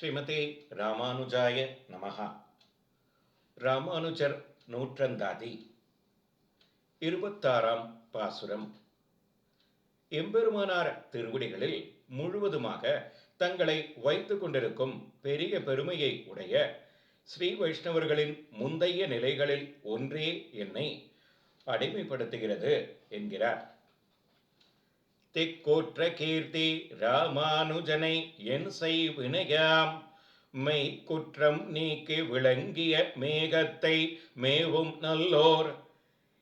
ஸ்ரீமதே ராமானுஜாய நமஹா. ராமானுஜர் நூற்றந்தாதி. இருபத்தாறாம் பாசுரம். எம்பெருமானார் திருவடிகளில் முழுவதுமாக தங்களை வைத்து கொண்டிருக்கும் பெரிய பெருமையை உடைய ஸ்ரீ வைஷ்ணவர்களின் முந்தைய நிலைகளில் ஒன்றே என்னை அடிமைப்படுத்துகிறது என்கிறார். திக்கோற்ற கீர்த்தி ராமானுஜனை என் செய்வினையாம். மெய் குற்றம் நீக்கி விளங்கிய மேகத்தை மேவும் நல்லோர்.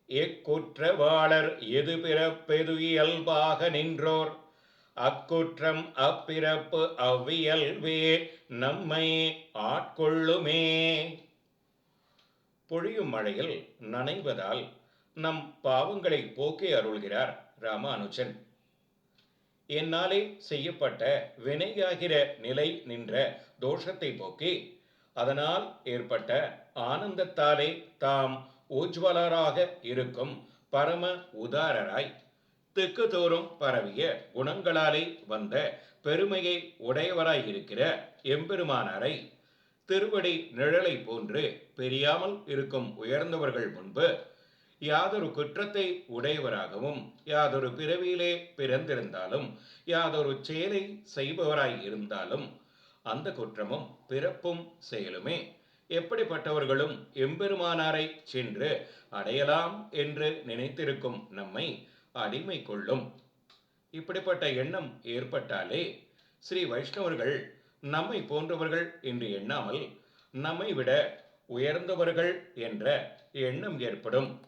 எக்குற்றவாளர் எது பிறப்பெது இயல்பாக நின்றோர். அக்குற்றம் அப்பிறப்பு அவ்வியல்வே நம்மை ஆட்கொள்ளுமே. பொழியும் மழையில் நனைவதால் நம் பாவங்களை போக்கி அருள்கிறார் ராமானுஜன். என்னாலே செய்யப்பட்ட வினையாகிற நிலை நின்ற தோஷத்தை போக்கி அதனால் ஏற்பட்ட ஆனந்தத்தாலே தாம் ஊஜ்வலராக இருக்கும் பரம உதாரராய் திக்கு தோறும் பரவிய குணங்களாலே வந்த பெருமையை உடையவராய் இருக்கிற எம்பெருமானாரை திருவடி நிழலை போன்று பெரியாமல் இருக்கும் உயர்ந்தவர்கள் முன்பு யாதொரு குற்றத்தை உடையவராகவும் யாதொரு பிறவியிலே பிறந்திருந்தாலும் யாதொரு செயலை செய்பவராய் இருந்தாலும் அந்த குற்றமும் பிறப்பும் செயலுமே. எப்படிப்பட்டவர்களும் எம்பெருமானாரை சென்று அடையலாம் என்று நினைத்திருக்கும் நம்மை அடிமை கொள்ளும். இப்படிப்பட்ட எண்ணம் ஏற்பட்டாலே ஸ்ரீ வைஷ்ணவர்கள் நம்மை போன்றவர்கள் என்று எண்ணாமல் நம்மை விட உயர்ந்தவர்கள் என்ற எண்ணம் ஏற்படும்.